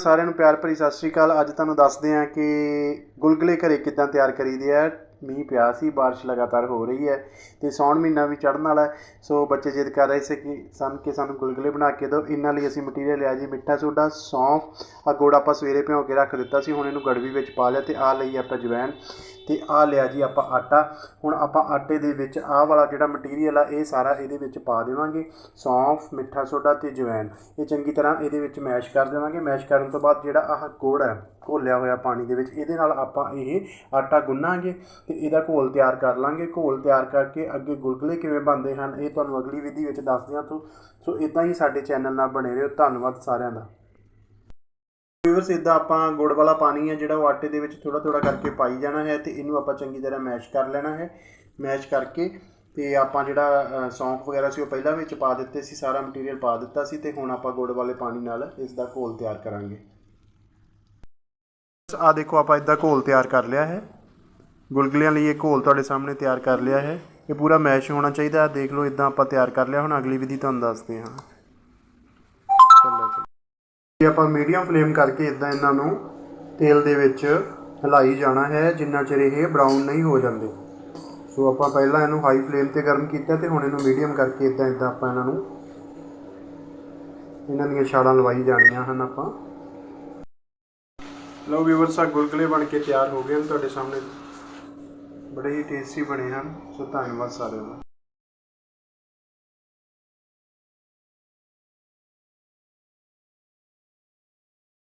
ਸਾਰਿਆਂ ਨੂੰ ਪਿਆਰ ਭਰੀ ਸਤਿ ਸ਼੍ਰੀ ਅਕਾਲ। ਅੱਜ ਤੁਹਾਨੂੰ ਦੱਸਦੇ ਹਾਂ ਕਿ ਗੁਲਗੁਲੇ ਘਰੇ ਕਿੱਦਾਂ ਤਿਆਰ ਕਰੀਦੇ ਆ। ਮੀਂਹ ਪਿਆ ਸੀ, ਬਾਰਿਸ਼ ਲਗਾਤਾਰ ਹੋ ਰਹੀ ਹੈ ਤੇ ਸੌਣ ਮਹੀਨਾ ਵੀ ਚੜ੍ਹਨ ਵਾਲਾ ਹੈ। ਸੋ ਬੱਚੇ ਜਿੱਦ ਕਰ ਰਹੇ ਸੀ ਕਿ ਸਨ ਕਿ ਸਾਨੂੰ ਗੁਲਗੁਲੇ ਬਣਾ ਕੇ ਦਿਓ। ਇਹਨਾਂ ਲਈ ਅਸੀਂ ਮਟੀਰੀਅਲ ਲਿਆ ਜੀ, ਮਿੱਠਾ ਸੋਡਾ, ਸੌਂਫ ਆ ਗੁੜ ਆਪਾਂ ਸਵੇਰੇ ਭਿਓ ਕੇ ਰੱਖ ਦਿੱਤਾ ਸੀ, ਹੁਣ ਇਹਨੂੰ ਗੜਵੀ ਵਿੱਚ ਪਾ ਲਿਆ ਤੇ ਆ ਲਈ ਆਪਾਂ ਜਵੈਣ ਤੇ ਆ ਲਿਆ ਜੀ ਆਪਾਂ ਆਟਾ। ਹੁਣ ਆਪਾਂ ਆਟੇ ਦੇ ਵਿੱਚ ਆਹ ਵਾਲਾ ਜਿਹੜਾ ਮਟੀਰੀਅਲ ਆ, ਇਹ ਸਾਰਾ ਇਹਦੇ ਵਿੱਚ ਪਾ ਦੇਵਾਂਗੇ। ਸੌਂਫ, ਮਿੱਠਾ ਸੋਡਾ ਤੇ ਜਵੈਣ। ਇਹ ਚੰਗੀ ਤਰ੍ਹਾਂ ਇਹਦੇ ਵਿੱਚ ਮੈਸ਼ ਕਰ ਦੇਵਾਂਗੇ। ਮੈਸ਼ ਕਰਨ ਤੋਂ ਬਾਅਦ ਜਿਹੜਾ ਆਹ ਗੁੜ ਹੈ ਘੋਲਿਆ ਹੋਇਆ ਪਾਣੀ ਦੇ ਵਿੱਚ ਇਹਦੇ ਨਾਲ ਆਪਾਂ ਇਹ ਆਟਾ ਗੁੰਨਾਂਗੇ ਤੇ ਇਹਦਾ ਘੋਲ ਤਿਆਰ ਕਰ ਲਾਂਗੇ। ਘੋਲ ਤਿਆਰ ਕਰਕੇ ਅੱਗੇ ਗੁਲਗੁਲੇ ਕਿਵੇਂ ਬਣਦੇ ਹਨ ਇਹ ਤੁਹਾਨੂੰ ਅਗਲੀ ਵਿਧੀ ਵਿੱਚ ਦੱਸਦੇ ਹਾਂ। ਤੋਂ ਸੋ ਇਦਾਂ ਹੀ ਸਾਡੇ ਚੈਨਲ ਨਾਲ ਬਣੇ ਰਹੋ। ਧੰਨਵਾਦ ਸਾਰਿਆਂ ਦਾ। ਵੀਵਰਸ ਇਦਾਂ ਆਪਾਂ ਗੁੜ ਵਾਲਾ ਪਾਣੀ ਹੈ ਜਿਹੜਾ ਉਹ ਆਟੇ ਦੇ ਵਿੱਚ ਥੋੜਾ ਥੋੜਾ ਕਰਕੇ ਪਾਈ ਜਾਣਾ ਹੈ ਤੇ ਇਹਨੂੰ ਆਪਾਂ ਚੰਗੀ ਤਰ੍ਹਾਂ ਮੈਸ਼ ਕਰ ਲੈਣਾ ਹੈ। ਮੈਸ਼ ਕਰਕੇ ਤੇ ਆਪਾਂ ਜਿਹੜਾ ਅ, ਸੌਂਫ ਵਗੈਰਾ ਸੀ ਉਹ ਪਹਿਲਾਂ ਵਿੱਚ ਪਾ ਦਿੱਤੇ ਸੀ ਸਾਰਾ ਮਟੀਰੀਅਲ ਪਾ ਦਿੱਤਾ ਸੀ ਤੇ ਹੁਣ ਆਪਾਂ ਗੁੜ ਵਾਲੇ ਪਾਣੀ ਨਾਲ ਇਸ ਦਾ ਘੋਲ ਤਿਆਰ ਕਰਾਂਗੇ। ਆ ਦੇਖੋ, ਆਪਾਂ ਇਦਾਂ ਘੋਲ ਤਿਆਰ ਕਰ ਲਿਆ ਹੈ। ਗੁਲਗੁਲਿਆਂ ਲਈ ਇਹ ਘੋਲ ਤੁਹਾਡੇ ਸਾਹਮਣੇ ਤਿਆਰ ਕਰ ਲਿਆ ਹੈ। ਇਹ ਪੂਰਾ ਮੈਸ਼ ਹੋਣਾ ਚਾਹੀਦਾ ਦੇਖ ਲਓ, ਇਦਾਂ ਆਪਾਂ ਤਿਆਰ ਕਰ ਲਿਆ। ਹੁਣ ਅਗਲੀ ਵਿਧੀ ਤੁਹਾਨੂੰ ਦੱਸਦੇ ਹਾਂ। ਚੱਲੋ ਜੀ ਆਪਾਂ ਮੀਡੀਅਮ ਫਲੇਮ ਕਰਕੇ ਇਦਾਂ ਇਹਨਾਂ ਨੂੰ ਤੇਲ ਦੇ ਵਿੱਚ ਹਿਲਾਈ ਜਾਣਾ ਹੈ। ਜਿੰਨਾ ਚਿਰ ਇਹ ਬਰਾਊਨ ਨਹੀਂ ਹੋ ਜਾਂਦੇ। ਸੋ ਆਪਾਂ ਪਹਿਲਾਂ ਇਹਨੂੰ ਹਾਈ ਫਲੇਮ ਤੇ ਗਰਮ ਕੀਤਾ ਤੇ ਹੁਣ ਇਹਨੂੰ ਮੀਡੀਅਮ ਕਰਕੇ ਇਦਾਂ ਇਦਾਂ ਆਪਾਂ ਇਹਨਾਂ ਨੂੰ ਇਹਨਾਂ ਦੀਆਂ ਛਾਲਾਂ ਲਵਾਈ ਜਾਣੀਆਂ ਹਨ ਆਪਾਂ। ਲੋ ਵੀਵਰਸ ਆ ਗੁਲਗੁਲੇ ਬਣ ਕੇ ਤਿਆਰ ਹੋ ਗਏ ਹਨ ਤੁਹਾਡੇ ਸਾਹਮਣੇ। ਬੜੇ ਹੀ ਟੇਸਟੀ ਬਣੇ ਹਨ, ਸੋ ਧੰਨਵਾਦ ਸਾਰਿਆਂ ਦਾ।